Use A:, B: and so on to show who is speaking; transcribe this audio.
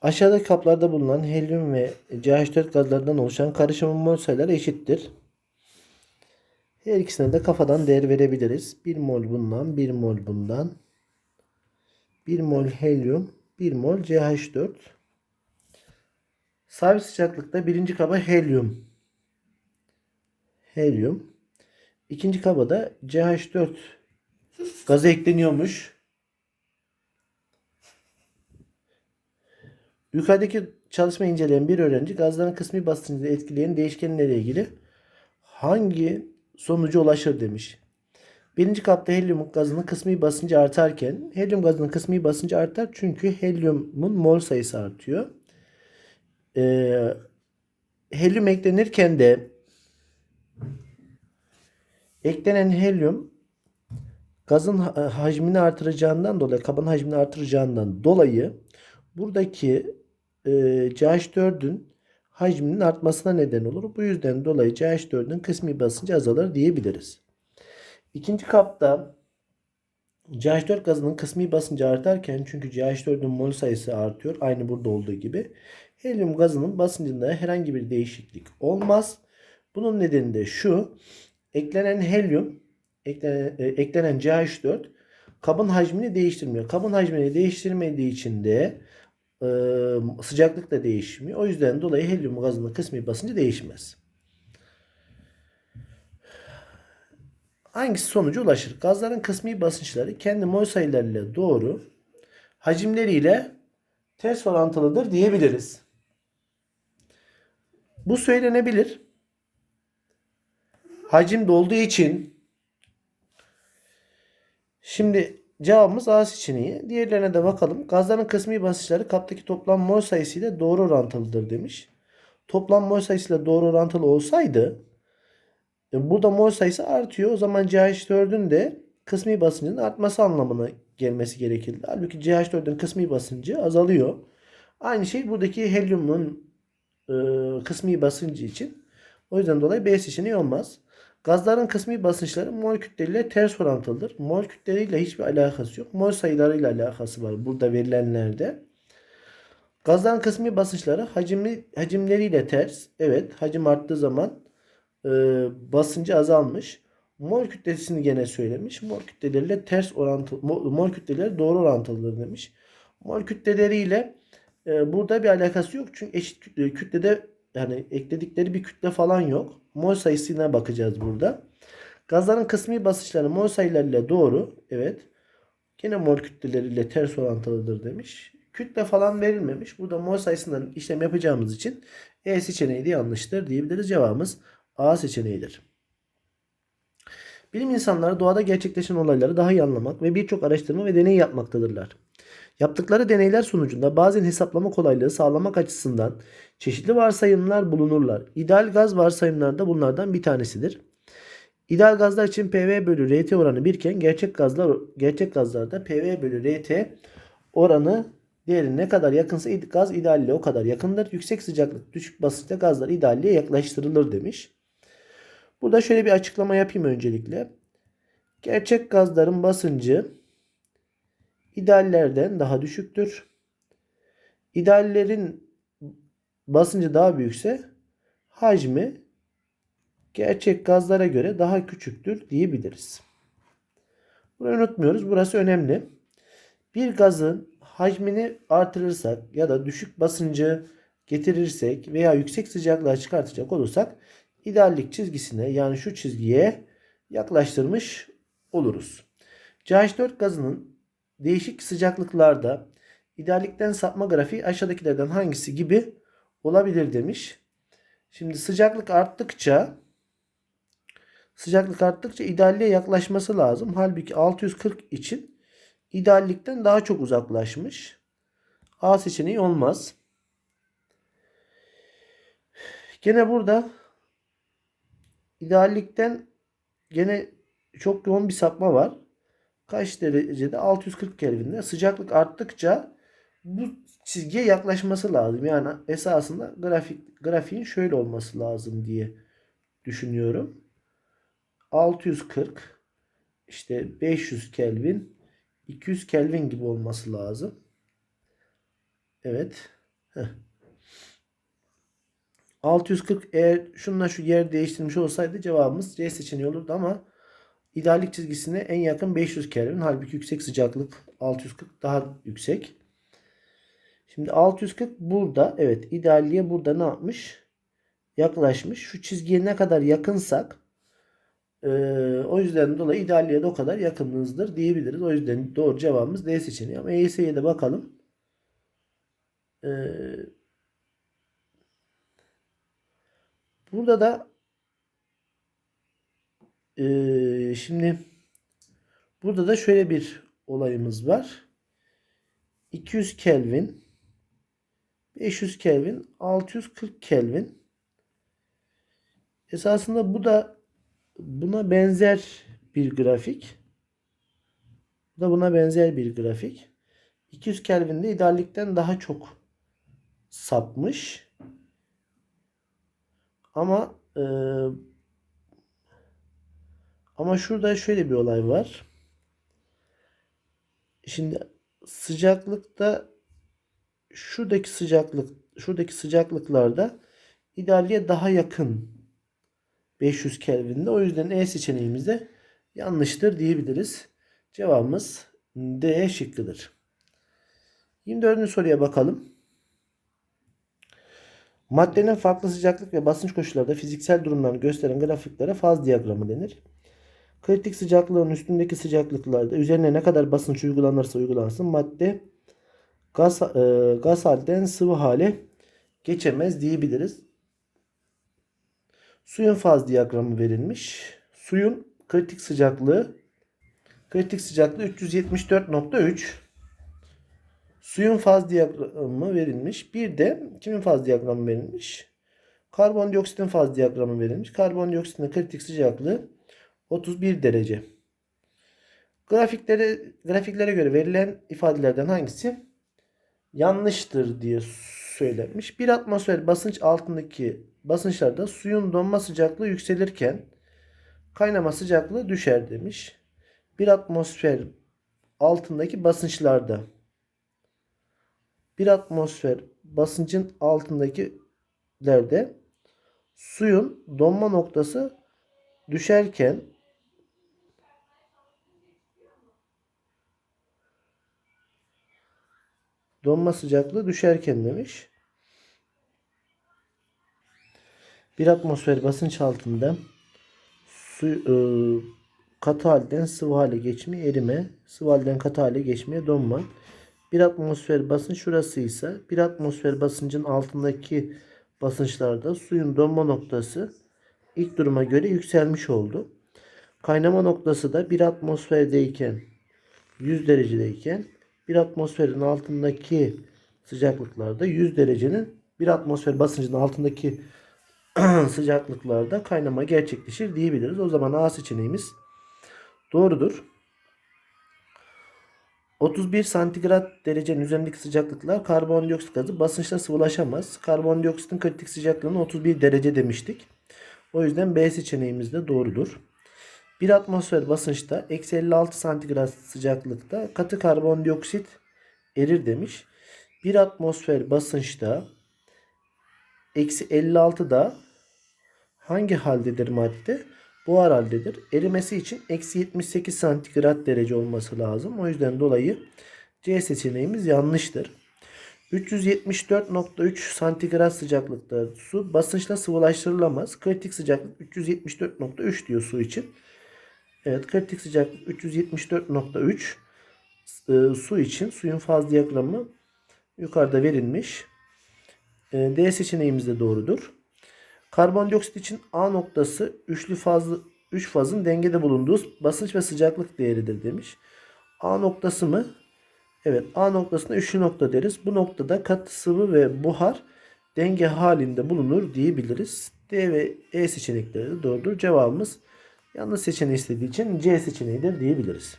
A: Aşağıdaki kaplarda bulunan helyum ve CH4 gazlarından oluşan karışımın mol sayıları eşittir. Her ikisine de kafadan değer verebiliriz. 1 mol bundan, 1 mol bundan. 1 mol helyum, 1 mol CH4. Sabit sıcaklıkta birinci kaba helyum. Helyum. İkinci kaba da CH4 gazı ekleniyormuş. Yukarıdaki çalışma inceleyen bir öğrenci gazların kısmi basıncını etkileyen değişkenlerle ilgili hangi sonuca ulaşır demiş. Birinci kapta helyum gazının kısmi basıncı artarken helyum gazının kısmi basıncı artar çünkü helyumun mol sayısı artıyor. Ee, helyum eklenirken de eklenen helyum gazın ha- hacmini artıracağından dolayı, kabın hacmini artıracağından dolayı buradaki e, CH4'ün hacminin artmasına neden olur. Bu yüzden dolayı CH4'ün kısmi basıncı azalır diyebiliriz. İkinci kapta CH4 gazının kısmi basıncı artarken çünkü CH4'ün mol sayısı artıyor. Aynı burada olduğu gibi. Helyum gazının basıncında herhangi bir değişiklik olmaz. Bunun nedeni de şu. Eklenen helyum, eklenen, e, eklenen CH4 kabın hacmini değiştirmiyor. Kabın hacmini değiştirmediği için de e, sıcaklık da değişmiyor. O yüzden dolayı helyum gazının kısmi basıncı değişmez. Hangisi sonuca ulaşır? Gazların kısmi basınçları kendi mol sayılarıyla doğru, hacimleriyle ters orantılıdır diyebiliriz. Bu söylenebilir. Hacim dolduğu için şimdi cevabımız A seçeneği. Diğerlerine de bakalım. Gazların kısmi basınçları kaptaki toplam mol sayısıyla doğru orantılıdır demiş. Toplam mol sayısıyla doğru orantılı olsaydı e, burada mol sayısı artıyor. O zaman CH4'ün de kısmi basıncının artması anlamına gelmesi gerekirdi. Halbuki CH4'ün kısmi basıncı azalıyor. Aynı şey buradaki helyumun e, kısmi basıncı için. O yüzden dolayı B seçeneği olmaz. Gazların kısmi basınçları mol kütleleriyle ters orantılıdır. Mol kütleleriyle hiçbir alakası yok. Mol sayılarıyla alakası var burada verilenlerde. Gazların kısmi basınçları hacimli, hacimleriyle ters. Evet hacim arttığı zaman e, basıncı azalmış. Mol kütlesini gene söylemiş. Mol kütleleriyle ters orantılı, mol, kütleleri doğru orantılıdır demiş. Mol kütleleriyle e, burada bir alakası yok. Çünkü eşit kütle, kütlede yani ekledikleri bir kütle falan yok. Mol sayısına bakacağız burada. Gazların kısmi basınçları mol sayılarıyla doğru. Evet. Gene mol kütleleriyle ters orantılıdır demiş. Kütle falan verilmemiş. Burada mol sayısından işlem yapacağımız için E seçeneği de yanlıştır diyebiliriz. Cevabımız A seçeneğidir. Bilim insanları doğada gerçekleşen olayları daha iyi anlamak ve birçok araştırma ve deney yapmaktadırlar. Yaptıkları deneyler sonucunda bazen hesaplama kolaylığı sağlamak açısından çeşitli varsayımlar bulunurlar. İdeal gaz varsayımlar da bunlardan bir tanesidir. İdeal gazlar için PV bölü RT oranı birken gerçek gazlar gerçek gazlarda PV bölü RT oranı değeri ne kadar yakınsa gaz idealle o kadar yakındır. Yüksek sıcaklık düşük basınçta gazlar idealliğe yaklaştırılır demiş. Burada şöyle bir açıklama yapayım öncelikle. Gerçek gazların basıncı ideallerden daha düşüktür. İdeallerin basıncı daha büyükse hacmi gerçek gazlara göre daha küçüktür diyebiliriz. Burayı unutmuyoruz. Burası önemli. Bir gazın hacmini artırırsak ya da düşük basıncı getirirsek veya yüksek sıcaklığa çıkartacak olursak ideallik çizgisine yani şu çizgiye yaklaştırmış oluruz. CH4 gazının değişik sıcaklıklarda ideallikten sapma grafiği aşağıdakilerden hangisi gibi olabilir demiş. Şimdi sıcaklık arttıkça sıcaklık arttıkça idealliğe yaklaşması lazım. Halbuki 640 için ideallikten daha çok uzaklaşmış. A seçeneği olmaz. Gene burada ideallikten gene çok yoğun bir sapma var. Kaç derecede? 640 Kelvin'de. Sıcaklık arttıkça bu çizgiye yaklaşması lazım. Yani esasında grafik grafiğin şöyle olması lazım diye düşünüyorum. 640 işte 500 Kelvin 200 Kelvin gibi olması lazım. Evet. Heh. 640 eğer şununla şu yer değiştirmiş olsaydı cevabımız C seçeneği olurdu ama ideallik çizgisine en yakın 500 Kelvin. Halbuki yüksek sıcaklık 640 daha yüksek. Şimdi 640 burada evet idealliğe burada ne yapmış? Yaklaşmış. Şu çizgiye ne kadar yakınsak e, o yüzden dolayı idealliğe de o kadar yakınlığınızdır diyebiliriz. O yüzden doğru cevabımız D seçeneği. Ama EYS'ye de bakalım. Eee Burada da eee, şimdi burada da şöyle bir olayımız var. 200 Kelvin 500 Kelvin 640 Kelvin esasında bu da buna benzer bir grafik. Bu da buna benzer bir grafik. 200 Kelvin'de ideallikten daha çok sapmış. Ama e, ama şurada şöyle bir olay var. Şimdi sıcaklıkta şuradaki sıcaklık şuradaki sıcaklıklarda idealliğe daha yakın 500 Kelvin'de. O yüzden E seçeneğimiz de yanlıştır diyebiliriz. Cevabımız D şıkkıdır. 24. soruya bakalım. Maddenin farklı sıcaklık ve basınç koşullarında fiziksel durumlarını gösteren grafiklere faz diyagramı denir. Kritik sıcaklığın üstündeki sıcaklıklarda üzerine ne kadar basınç uygulanırsa uygulansın madde gaz, e, gaz halden sıvı hale geçemez diyebiliriz. Suyun faz diyagramı verilmiş. Suyun kritik sıcaklığı kritik sıcaklığı 374.3 Suyun faz diyagramı verilmiş. Bir de kimin faz diyagramı verilmiş? Karbondioksitin faz diyagramı verilmiş. Karbondioksitin kritik sıcaklığı 31 derece. Grafiklere, grafiklere göre verilen ifadelerden hangisi yanlıştır diye söylenmiş. Bir atmosfer basınç altındaki basınçlarda suyun donma sıcaklığı yükselirken kaynama sıcaklığı düşer demiş. Bir atmosfer altındaki basınçlarda bir atmosfer basıncın altındakilerde suyun donma noktası düşerken donma sıcaklığı düşerken demiş. Bir atmosfer basınç altında su e, katı halden sıvı hale geçme, erime, sıvı halden katı hale geçmeye donma. Bir atmosfer basınç şurasıysa bir atmosfer basıncın altındaki basınçlarda suyun donma noktası ilk duruma göre yükselmiş oldu. Kaynama noktası da bir atmosferdeyken 100 derecedeyken bir atmosferin altındaki sıcaklıklarda 100 derecenin bir atmosfer basıncının altındaki sıcaklıklarda kaynama gerçekleşir diyebiliriz. O zaman A seçeneğimiz doğrudur. 31 santigrat derecenin üzerindeki sıcaklıklar karbondioksit gazı basınçla sıvılaşamaz. Karbondioksitin kritik sıcaklığını 31 derece demiştik. O yüzden B seçeneğimiz de doğrudur. Bir atmosfer basınçta eksi 56 santigrat sıcaklıkta katı karbondioksit erir demiş. Bir atmosfer basınçta eksi 56'da hangi haldedir madde? buhar haldedir. Erimesi için eksi 78 santigrat derece olması lazım. O yüzden dolayı C seçeneğimiz yanlıştır. 374.3 santigrat sıcaklıkta su basınçla sıvılaştırılamaz. Kritik sıcaklık 374.3 diyor su için. Evet kritik sıcaklık 374.3 e, su için suyun faz diyagramı yukarıda verilmiş. E, D seçeneğimiz de doğrudur. Karbondioksit için A noktası üçlü fazlı 3 fazın dengede bulunduğu basınç ve sıcaklık değeridir demiş. A noktası mı? Evet A noktasında üçlü nokta deriz. Bu noktada katı sıvı ve buhar denge halinde bulunur diyebiliriz. D ve E seçenekleri de doğrudur. Cevabımız yanlış seçeneği istediği için C seçeneğidir diyebiliriz.